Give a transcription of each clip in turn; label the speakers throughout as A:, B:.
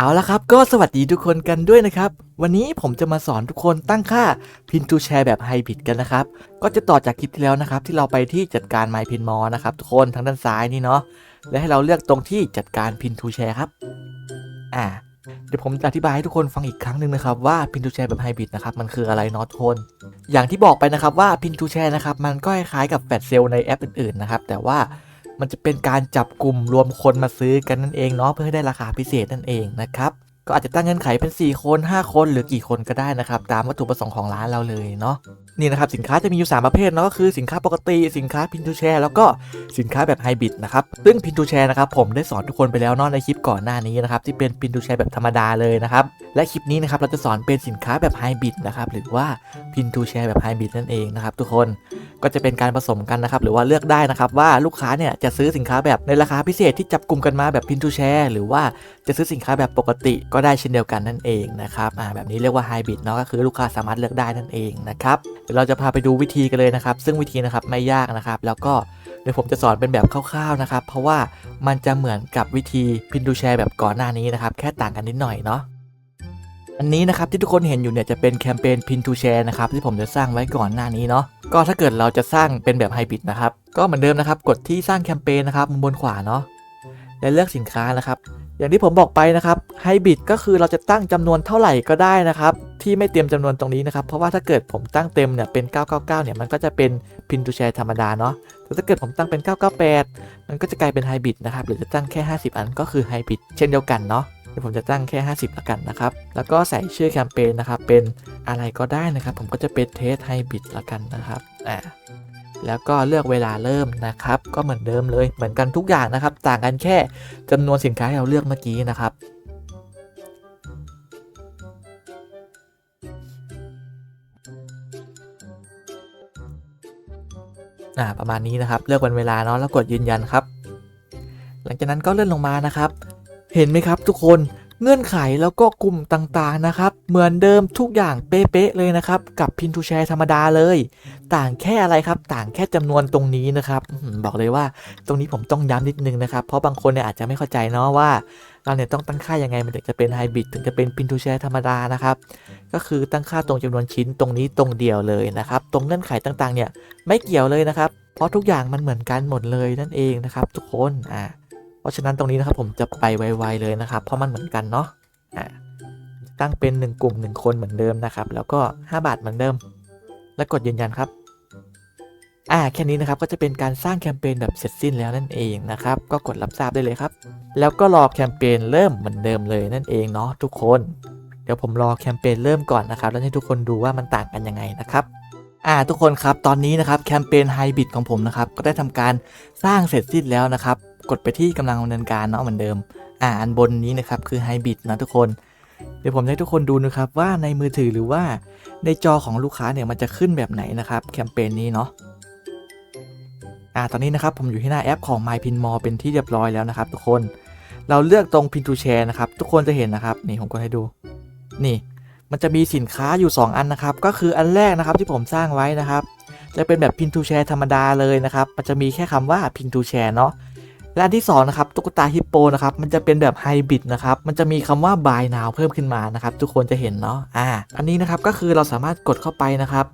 A: เอาละครับก็สวัสดีทุกคนกันด้วยนะครับ วันนี้ผมจะมาสอนทุกคนตั้งค่า Pin to Share แบบไฮบิดกันนะครับ ก็จะต่อจากคลิปที่แล้วนะครับ ที่เราไปที่จัดการ My Pin m o นะครับทุกคนทางด้านซ้ายนี่เนาะและให้เราเลือกตรงที่จัดการ Pin to Share ครับอ่าเดี๋ยวผมจะอธิบายให้ทุกคนฟังอีกครั้งหนึ่งนะครับว่า Pin to Share แบบไฮบิดนะครับมันคืออะไรเนาะทุกคน อย่างที่บอกไปนะครับว่า Pin to Share นะครับมันก็คล้ายกับแฟลชเซลในแอปอื่นๆนะครับแต่ว่า มันจะเป็นการจับกลุ่มรวมคนมาซื้อกันนั่นเองเนาะเพื่อให้ได้ราคาพิเศษนั่นเองนะครับก็อาจจะตั้งเงื่อนไขเป็น 4 คน 5 คนหรือกี่คนก็ได้นะครับ ตามวัตถุประสงค์ของร้านเราเลยเนาะนี่นะครับสินค้าจะมีอยู่ 3 ประเภทเนาะก็คือสินค้าปกติสินค้า Pin to Share แล้วก็สินค้าแบบไฮบริดนะครับซึ่ง Pin to Share นะครับผมได้สอนทุกคนไปแล้วเนาะในคลิปก่อนหน้านี้นะครับที่เป็น Pin to Share แบบธรรมดาเลยนะครับและคลิปนี้นะครับเราจะสอนเป็นสินค้าแบบไฮบริดนะครับหรือว่า Pin to Share แบบไฮบริดนั่นเองนะครับทุกคน ก็จะเป็นการผสมกันนะครับหรือว่าเลือกได้นะครับว่าลูกค้าเนี่ยจะซื้อสินค้าแบบในราคาพิเศษที่จับกลุ่มกันมาแบบ pin to share หรือว่าจะซื้อสินค้าแบบปกติก็ได้เช่นเดียวกันนั่นเองนะครับอ่าแบบนี้เรียกว่าไฮบริดเนาะก็คือลูกค้าสามารถเลือกได้นั่นเองนะครับเดี๋ยวเราจะพาไปดูวิธีกันเลยนะครับ ซึ่งวิธีนะครับไม่ยากนะครับ แล้วก็เดี๋ยวผมจะสอนเป็นแบบคร่าวๆนะครับ เพราะว่ามันจะเหมือนกับวิธี pin to share แบบก่อนหน้านี้นะครับ แค่ต่างกันนิดหน่อยเนาะอันนี้นะครับที่ทุกคนเห็นอยู่เนี่ยจะเป็นแคมเปญ Pin to Share นะครับที่ผมจะสร้างไว้ก่อนหน้านี้เนาะ ก็ถ้าเกิดเราจะสร้างเป็นแบบไฮบริดนะครับ ก็เหมือนเดิมนะครับ กดที่สร้างแคมเปญนะครับมุมบนขวาเนาะและเลือกสินค้านะครับ อย่างที่ผมบอกไปนะครับไฮบริดก็คือเราจะตั้งจำนวนเท่าไหร่ก็ได้นะครับ ที่ไม่เตรียมจำนวนตรงนี้นะครับ เพราะว่าถ้าเกิดผมตั้งเต็มเนี่ยเป็น 999 เนี่ยมันก็จะเป็น Pin to Share ธรรมดาเนาะแต่ถ้าเกิดผมตั้งเป็น 998 มันก็จะกลายเป็นไฮบริดนะครับหรือจะตั้งแค่ 50 อันก็คือไฮบริดเช่นเดียวกันเนาะ เดี๋ยวผมจะตั้งแค่ 50ละกันนะครับ แล้วก็ใส่ชื่อแคมเปญนะครับ เป็นอะไรก็ได้นะครับ ผมก็จะเป็นเทสไฮบริดละกันนะครับอ่าแล้วก็เลือกเวลาเริ่มนะครับ ก็เหมือนเดิมเลย เหมือนกันทุกอย่างนะครับ ต่างกันแค่จำนวนสินค้าที่เราเลือกเมื่อกี้นะครับประมาณนี้นะครับ เลือกวันเวลาเนาะแล้วกดยืนยันครับ หลังจากนั้นก็เลื่อนลงมานะครับ เห็นไหมครับทุกคนเงื่อนไขแล้วก็กลุ่มต่างๆนะครับ เหมือนเดิมทุกอย่างเป๊ะๆเลยนะครับ กับ Pin to Share ธรรมดาเลย ต่างแค่อะไรครับ ต่างแค่จำนวนตรงนี้นะครับบอกเลยว่าตรงนี้ผมต้องย้ำนิดนึงนะครับ เพราะบางคนเนี่ยอาจจะไม่เข้าใจเนาะว่า เราเนี่ยต้องตั้งค่ายังไงมันถึงจะเป็นไฮบริดถึงจะเป็น Pin to Share ธรรมดานะครับ ก็คือตั้งค่าตรงจำนวนชิ้นตรงนี้ตรงเดียวเลยนะครับ ตรงเงื่อนไขต่างๆ เนี่ยไม่เกี่ยวเลยนะครับ เพราะทุกอย่างมันเหมือนกันหมดเลยนั่นเองนะครับ ทุกคนอ่า เพราะฉะนั้นตรงนี้นะครับผมจะไปไวๆเลยนะครับ เพราะมันเหมือนกันเนาะอะตั้งเป็น 1 กลุ่ม 1 คนเหมือนเดิมนะครับ แล้วก็ 5 บาทเหมือนเดิม แล้วกดยืนยันครับอ่าแค่นี้นะครับก็จะเป็นการสร้างแคมเปญแบบเสร็จสิ้นแล้วนั่นเองนะครับ ก็กดรับทราบได้เลยครับ แล้วก็รอแคมเปญเริ่มเหมือนเดิมเลยนั่นเองเนาะทุกคน เดี๋ยวผมรอแคมเปญเริ่มก่อนนะครับแล้วให้ทุกคนดูว่ามันต่างกันยังไงนะครับอ่าทุกคนครับตอนนี้นะครับแคมเปญไฮบิดของผมนะครับก็ได้ทำการสร้างเสร็จสิ้นแล้วนะครับ กดไปที่กำลังดำเนินการเนาะเหมือนเดิม อ่าอันบนนี้นะครับคือไฮบริดนะทุกคน เดี๋ยวผมจะให้ทุกคนดูนะครับว่าในมือถือหรือว่าในจอของลูกค้าเนี่ยมันจะขึ้นแบบไหนนะครับแคมเปญนี้เนาะอ่าตอนนี้นะครับผมอยู่ที่หน้าแอปของ MyPinMall เป็นที่เรียบร้อยแล้วนะครับ ทุกคนเราเลือกตรง Pin to Share นะครับทุกคนจะเห็นนะครับนี่ผมกดให้ดูนี่มันจะมีสินค้าอยู่ 2 อันนะครับ ก็คืออันแรกนะครับที่ผมสร้างไว้นะครับ จะเป็นแบบ Pin to Share ธรรมดาเลยนะครับ มันจะมีแค่คำว่า Pin to Share เนาะ และอันที่2นะครับตุ๊กตาฮิปโปนะครับมันจะเป็นแบบไฮบริดนะครับมันจะมีคำว่า buy now เพิ่มขึ้นมานะครับทุกคนจะเห็นเนาะอ่าอันนี้นะครับก็คือเราสามารถกดเข้าไปนะครับ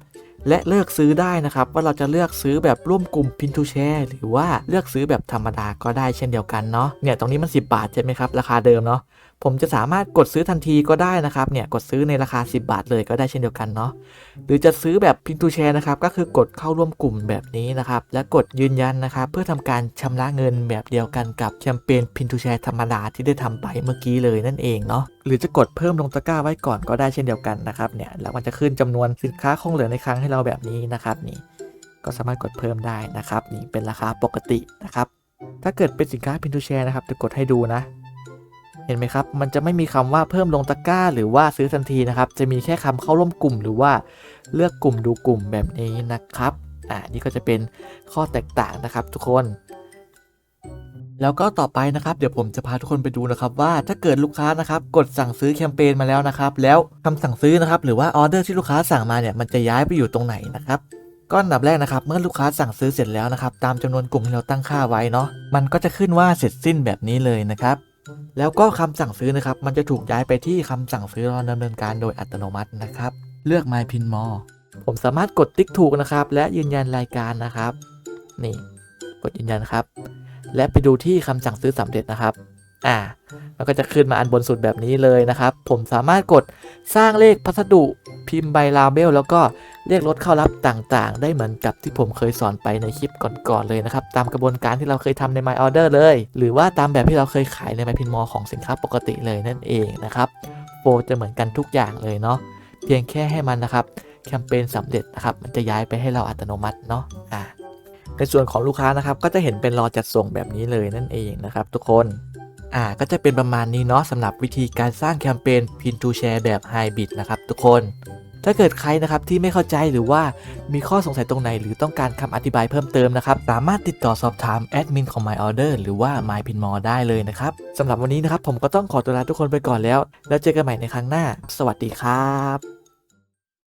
A: และเลือกซื้อได้นะครับว่าเราจะเลือกซื้อแบบร่วมกลุ่มพินทูแชร์หรือว่าเลือกซื้อแบบธรรมดาก็ได้เช่นเดียวกันเนาะเนี่ยตรงนี้มัน 10 บาทใช่ไหมครับราคาเดิมเนาะ ผมจะสามารถกดซื้อทันทีก็ได้นะครับเนี่ยกดซื้อในราคา 10 บาทเลยก็ได้เช่นเดียวกันเนาะหรือจะซื้อแบบ Pin to Share นะครับก็คือกดเข้าร่วมกลุ่มแบบนี้นะครับและกดยืนยันนะครับเพื่อทำการชำระเงินแบบเดียวกันกับแคมเปญ Pin to Share ธรรมดาที่ได้ทำไปเมื่อกี้เลยนั่นเองเนาะหรือจะกดเพิ่มลงตะกร้าไว้ก่อนก็ได้เช่นเดียวกันนะครับเนี่ยแล้วมันจะขึ้นจำนวนสินค้าคงเหลือในครั้งให้เราแบบนี้นะครับนี่ก็สามารถกดเพิ่มได้นะครับนี่เป็นราคาปกตินะครับถ้าเกิดเป็นสินค้า Pin to Share นะครับจะกดให้ดูนะ เห็นไหมครับ มันจะไม่มีคำว่าเพิ่มลงตะกร้า หรือว่าซื้อทันทีนะครับ จะมีแค่คำเข้าร่วมกลุ่ม หรือว่าเลือกกลุ่มดูกลุ่มแบบนี้นะครับ อ่า นี่ก็จะเป็นข้อแตกต่างนะครับทุกคน แล้วก็ต่อไปนะครับ เดี๋ยวผมจะพาทุกคนไปดูนะครับ ว่าถ้าเกิดลูกค้านะครับ กดสั่งซื้อแคมเปญมาแล้วนะครับ แล้วคำสั่งซื้อนะครับ หรือว่าออเดอร์ที่ลูกค้าสั่งมาเนี่ย มันจะย้ายไปอยู่ตรงไหนนะครับก็อันดับแรกนะครับ เมื่อลูกค้าสั่งซื้อเสร็จแล้วนะครับ ตามจำนวนกลุ่มที่เราตั้งค่าไว้เนาะมันก็จะขึ้นว่าเสร็จสิ้นแบบนี้เลยนะครับ แล้วก็คำสั่งซื้อนะครับ มันจะถูกย้ายไปที่คำสั่งซื้อรอดำเนินการโดยอัตโนมัตินะครับ เลือก My Pin More ผมสามารถกดติ๊กถูกนะครับ และยืนยันรายการนะครับ นี่ กดยืนยันครับ และไปดูที่คำสั่งซื้อสำเร็จนะครับ อ่ามันก็จะขึ้นมาอันบนสุดแบบนี้เลยนะครับ ผมสามารถกดสร้างเลขพัสดุพิมพ์ใบลาเบลแล้วก็เรียกรถเข้ารับต่างๆ ได้เหมือนกับที่ผมเคยสอนไปในคลิปก่อนๆเลยนะครับ ตามกระบวนการที่เราเคยทำใน My Order เลย หรือว่าตามแบบที่เราเคยขายใน My Pin Mall ของสินค้าปกติเลยนั่นเองนะครับโปรจะเหมือนกันทุกอย่างเลยเนาะเพียงแค่ให้มันนะครับแคมเปญสำเร็จนะครับมันจะย้ายไปให้เราอัตโนมัติเนาะอ่าในส่วนของลูกค้านะครับก็จะเห็นเป็นรอจัดส่งแบบนี้เลยนั่นเองนะครับ ทุกคน อ่าก็จะเป็นประมาณนี้เนาะสำหรับวิธีการสร้างแคมเปญ Pin to Share แบบ Hybrid นะครับทุกคน ถ้าเกิดใครนะครับที่ไม่เข้าใจหรือว่ามีข้อสงสัยตรงไหน หรือต้องการคำอธิบายเพิ่มเติมนะครับ สามารถติดต่อสอบถามแอดมินของ My Order หรือว่า My Pin Mall ได้เลยนะครับสำหรับวันนี้นะครับผมก็ต้องขอตัวลาทุกคนไปก่อนแล้ว แล้วเจอกันใหม่ในครั้งหน้า สวัสดีครับ